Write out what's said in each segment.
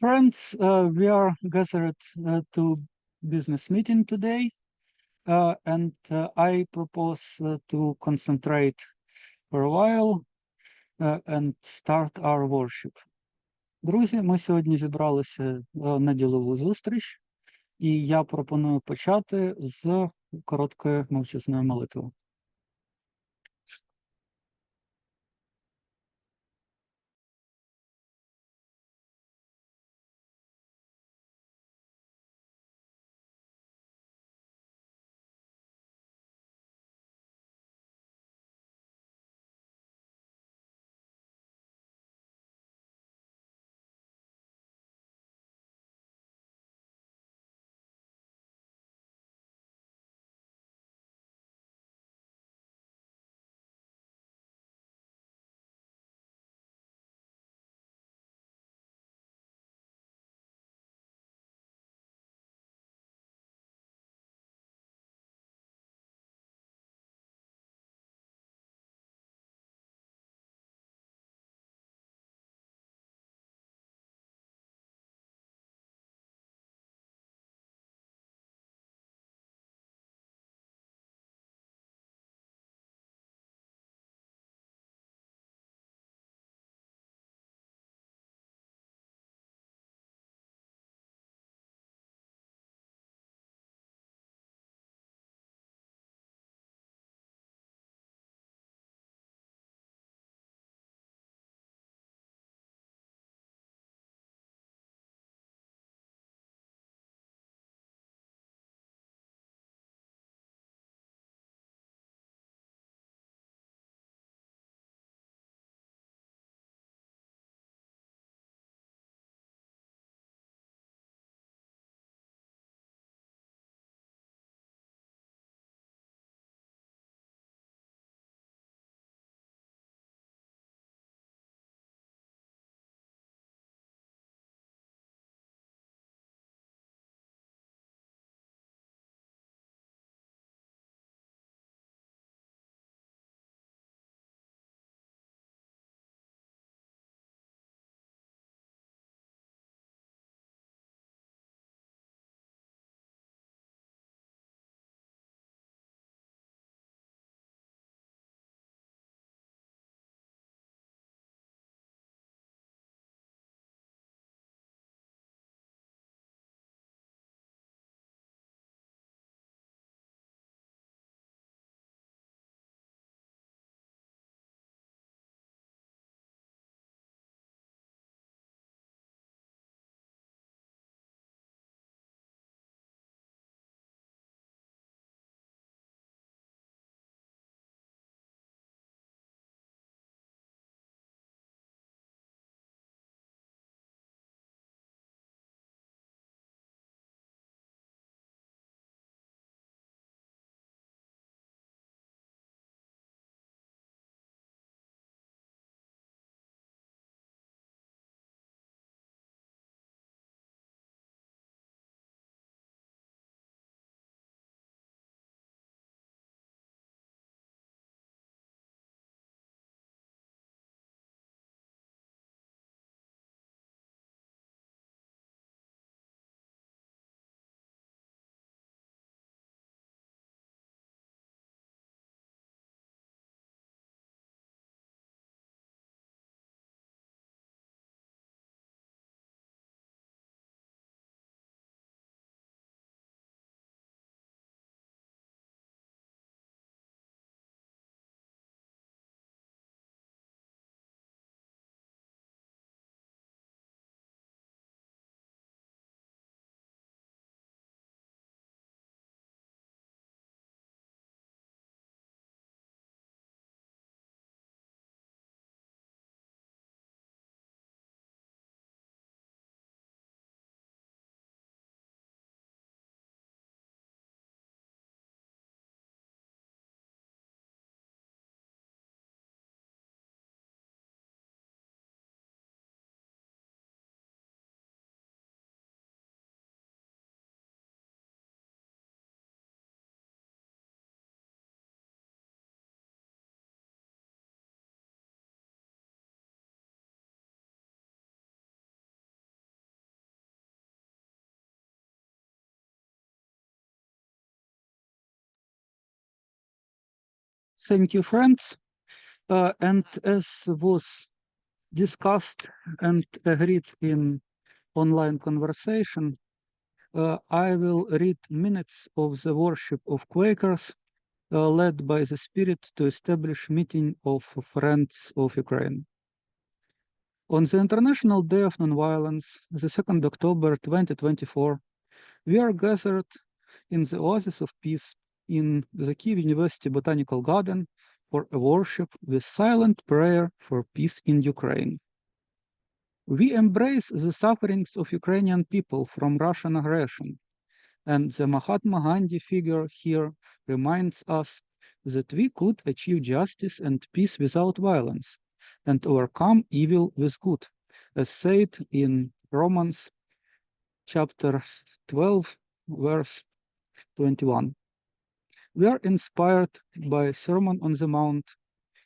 Friends, uh, we are gathered uh, to business meeting today, uh, and uh, I propose uh, to concentrate for a while uh, and start our worship. Друзі, ми сьогодні зібралися е, на ділову зустріч, і я пропоную почати з короткої мовчазної молитви. Thank you, friends. Uh, and as was discussed and agreed in online conversation, uh, I will read minutes of the worship of Quakers uh, led by the Spirit to establish meeting of Friends of Ukraine. On the International Day of Nonviolence, the 2nd October 2024, we are gathered in the Oasis of Peace in the Kiev University Botanical Garden for a worship with silent prayer for peace in Ukraine. We embrace the sufferings of Ukrainian people from Russian aggression, and the Mahatma Gandhi figure here reminds us that we could achieve justice and peace without violence and overcome evil with good, as said in Romans chapter 12, verse 21. We are inspired by Sermon on the Mount,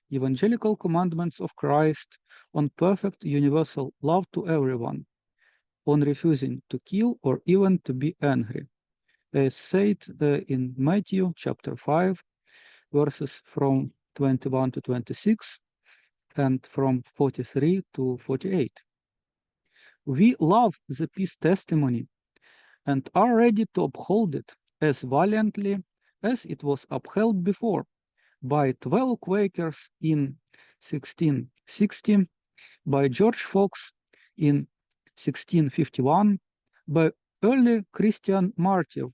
evangelical commandments of Christ on perfect universal love to everyone, on refusing to kill or even to be angry, as said uh, in Matthew chapter 5, verses from 21 to 26 and from 43 to 48. We love the peace testimony and are ready to uphold it as valiantly as it was upheld before by 12 Quakers in 1660, by George Fox in 1651, by early Christian martyr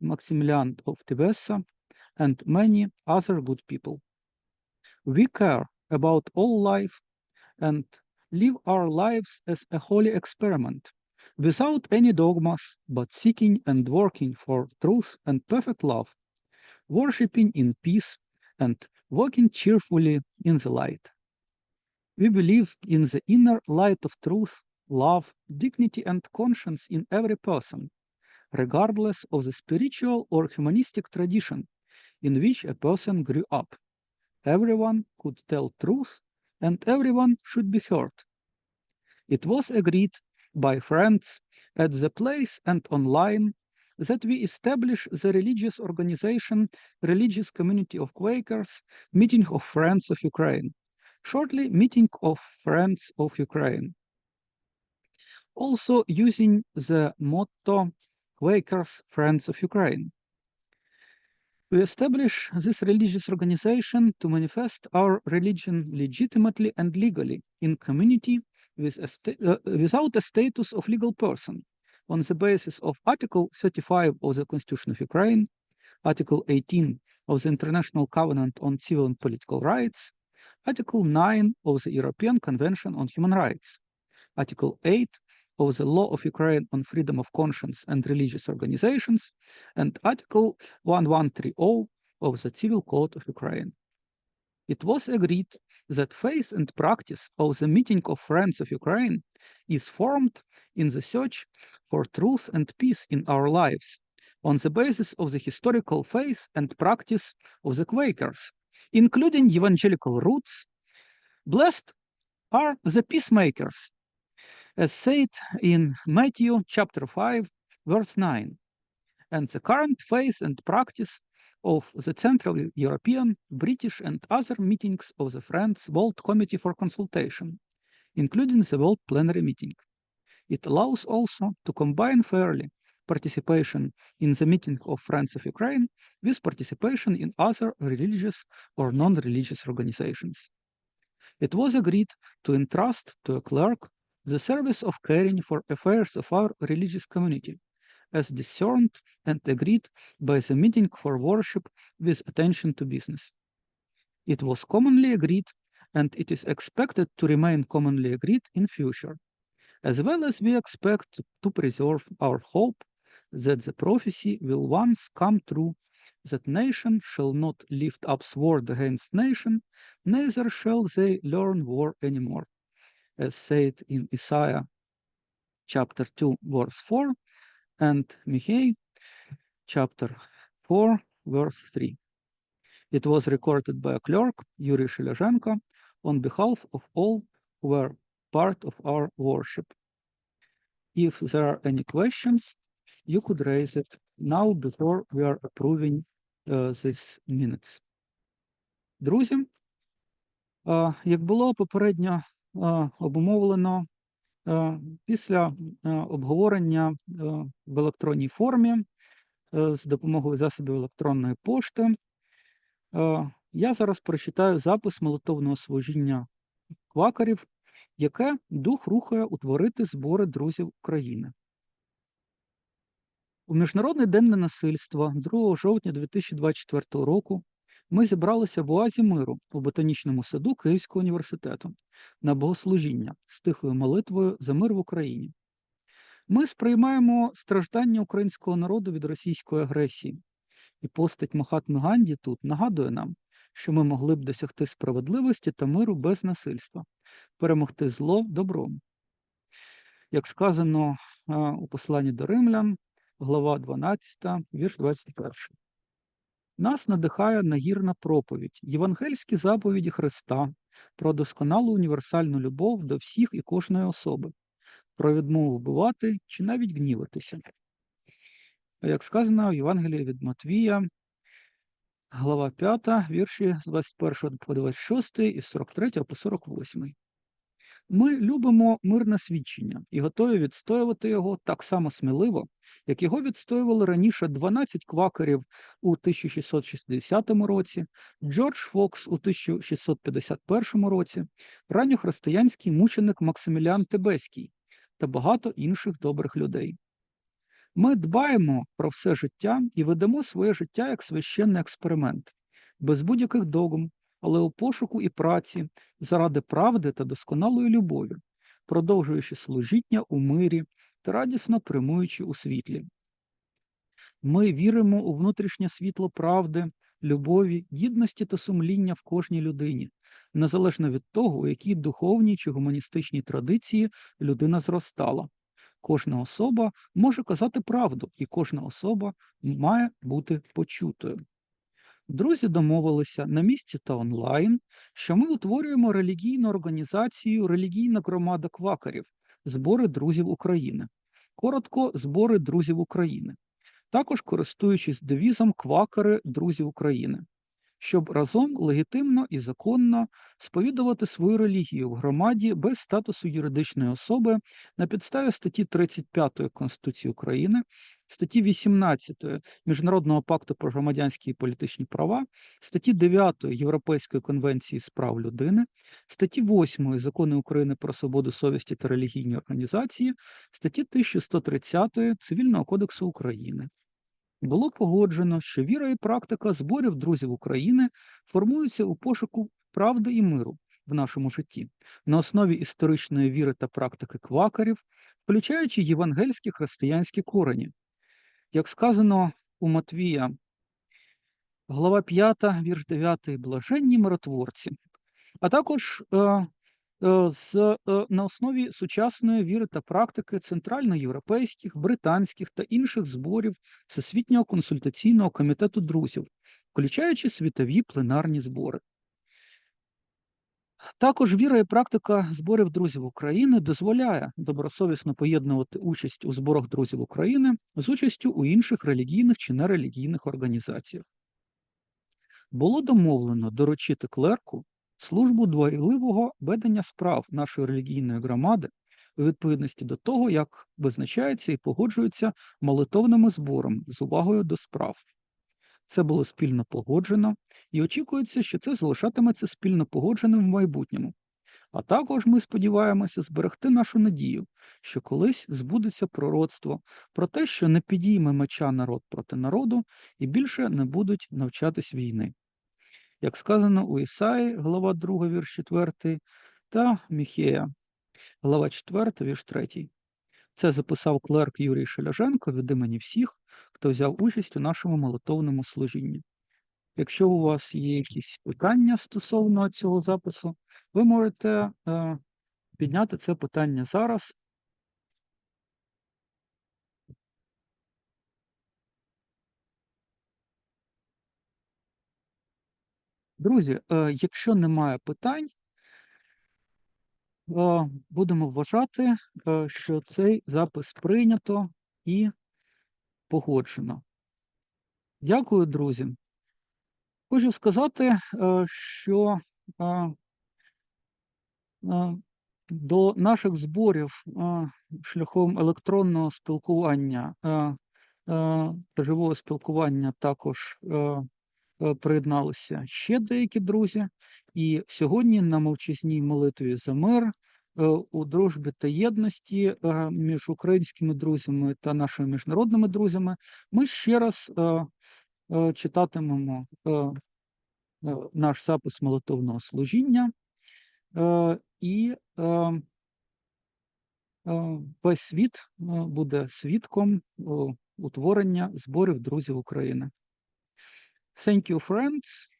Maximilian of Tevessa, and many other good people. We care about all life and live our lives as a holy experiment, without any dogmas, but seeking and working for truth and perfect love worshipping in peace, and walking cheerfully in the light. We believe in the inner light of truth, love, dignity, and conscience in every person, regardless of the spiritual or humanistic tradition in which a person grew up. Everyone could tell truth, and everyone should be heard. It was agreed by friends at the place and online that we establish the religious organization, Religious Community of Quakers, Meeting of Friends of Ukraine, shortly Meeting of Friends of Ukraine. Also using the motto Quakers, Friends of Ukraine. We establish this religious organization to manifest our religion legitimately and legally in community with a uh, without a status of legal person on the basis of Article 35 of the Constitution of Ukraine, Article 18 of the International Covenant on Civil and Political Rights, Article 9 of the European Convention on Human Rights, Article 8 of the Law of Ukraine on Freedom of Conscience and Religious Organizations, and Article 1130 of the Civil Code of Ukraine. It was agreed that faith and practice of the Meeting of Friends of Ukraine is formed in the search for truth and peace in our lives on the basis of the historical faith and practice of the Quakers, including evangelical roots. Blessed are the peacemakers, as said in Matthew chapter 5, verse 9. And the current faith and practice of the Central European, British, and other meetings of the Friends World Committee for Consultation, including the World Plenary Meeting. It allows also to combine fairly participation in the meeting of Friends of Ukraine with participation in other religious or non-religious organizations. It was agreed to entrust to a clerk the service of caring for affairs of our religious community as discerned and agreed by the meeting for worship with attention to business. It was commonly agreed and it is expected to remain commonly agreed in future, as well as we expect to preserve our hope that the prophecy will once come true that nation shall not lift up sword against nation, neither shall they learn war anymore, as said in Isaiah chapter 2, verse 4, and Michei, chapter 4, verse 3. It was recorded by a clerk, Yuri Shelezhenko, on behalf of all who were part of our worship. If there are any questions, you could raise it now before we are approving uh, these minutes. Друзі, е, як було попередньо е, обумовлено, е, після обговорення в електронній формі з допомогою засобів електронної пошти, я зараз прочитаю запис молитовного служіння квакарів, яке дух рухає утворити збори друзів України. У Міжнародний день ненасильства 2 жовтня 2024 року ми зібралися в Оазі Миру у ботанічному саду Київського університету на богослужіння з тихою молитвою за мир в Україні. Ми сприймаємо страждання українського народу від російської агресії, і постать Махатми Ганді тут нагадує нам, що ми могли б досягти справедливості та миру без насильства, перемогти зло добром. Як сказано у посланні до римлян, глава 12, вірш 21. Нас надихає нагірна проповідь, євангельські заповіді Христа про досконалу універсальну любов до всіх і кожної особи, про відмову вбивати чи навіть гніватися. Як сказано в Євангелії від Матвія, глава 5, вірші з 21 по 26 і з 43 по 48. Ми любимо мирне свідчення і готові відстоювати його так само сміливо, як його відстоювали раніше 12 квакерів у 1660 році, Джордж Фокс у 1651 році, ранньохристиянський мученик Максимілян Тебеський та багато інших добрих людей. Ми дбаємо про все життя і ведемо своє життя як священний експеримент, без будь-яких догм, але у пошуку і праці заради правди та досконалої любові, продовжуючи служіння у мирі та радісно примуючи у світлі. Ми віримо у внутрішнє світло правди, любові, гідності та сумління в кожній людині, незалежно від того, у якій духовній чи гуманістичній традиції людина зростала. Кожна особа може казати правду, і кожна особа має бути почутою. Друзі домовилися на місці та онлайн, що ми утворюємо релігійну організацію Релігійна громада квакерів, збори друзів України. Коротко, збори друзів України. Також користуючись девізом квакери друзів України щоб разом легітимно і законно сповідувати свою релігію в громаді без статусу юридичної особи на підставі статті 35 Конституції України, статті 18 Міжнародного пакту про громадянські і політичні права, статті 9 Європейської конвенції з прав людини, статті 8 Закону України про свободу совісті та релігійні організації, статті 1130 Цивільного кодексу України було погоджено, що віра і практика зборів друзів України формуються у пошуку правди і миру в нашому житті на основі історичної віри та практики квакарів, включаючи євангельські християнські корені. Як сказано у Матвія, глава 5, вірш 9, блаженні миротворці, а також Е, з, е, на основі сучасної віри та практики центральноєвропейських, британських та інших зборів Всесвітнього консультаційного комітету друзів, включаючи світові пленарні збори. Також віра і практика зборів друзів України дозволяє добросовісно поєднувати участь у зборах друзів України з участю у інших релігійних чи нерелігійних організаціях. Було домовлено доручити клерку службу дбайливого ведення справ нашої релігійної громади у відповідності до того, як визначається і погоджується молитовними зборами з увагою до справ. Це було спільно погоджено, і очікується, що це залишатиметься спільно погодженим в майбутньому. А також ми сподіваємося зберегти нашу надію, що колись збудеться пророцтво про те, що не підійме меча народ проти народу і більше не будуть навчатись війни як сказано у Ісаї, глава 2, вірш 4, та Міхея, глава 4, вірш 3. Це записав клерк Юрій Шеляженко від імені всіх, хто взяв участь у нашому молитовному служінні. Якщо у вас є якісь питання стосовно цього запису, ви можете е, підняти це питання зараз. Друзі, е, якщо немає питань, е, будемо вважати, е, що цей запис прийнято і погоджено. Дякую, друзі. Хочу сказати, що до наших зборів шляхом електронного спілкування живого спілкування також приєдналися ще деякі друзі. І сьогодні на мовчазній молитві за мир е, у дружбі та єдності е, між українськими друзями та нашими міжнародними друзями ми ще раз е, е, читатимемо е, е, наш запис молитовного служіння. Е, І е, е, весь світ е, буде свідком е, утворення зборів друзів України. Thank you, friends.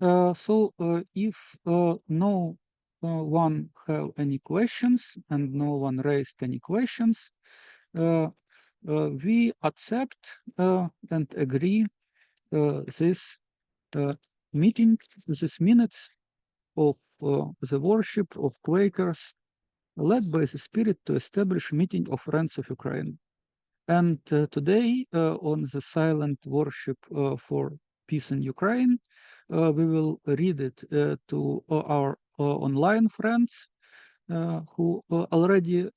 Uh, so, uh, if uh, no uh, one have any questions and no one raised any questions, uh, uh, we accept and agree this meeting, this minutes of the worship of Quakers led by the Spirit to establish meeting of Friends of Ukraine. And today, on the silent worship for peace in Ukraine, uh, we will read it uh, to uh, our uh, online friends uh, who uh, already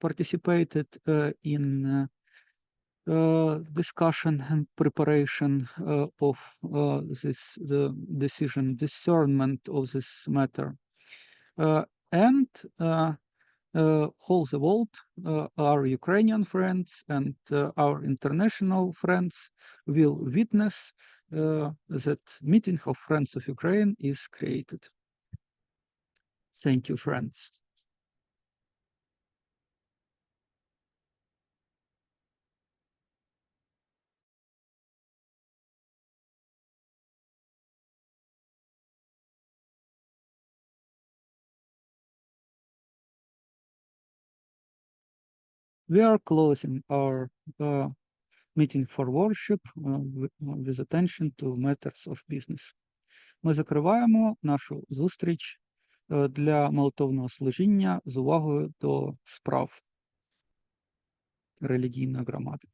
participated in discussion and preparation of this the decision, discernment of this matter. And uh, uh, the world, uh, our Ukrainian friends and uh, our international friends will witness that meeting of Friends of Ukraine is created. Thank you, friends. We are closing our uh, meeting for worship uh, with attention to matters of business. Ми закриваємо нашу зустріч е, для молитовного служіння з увагою до справ релігійної громади.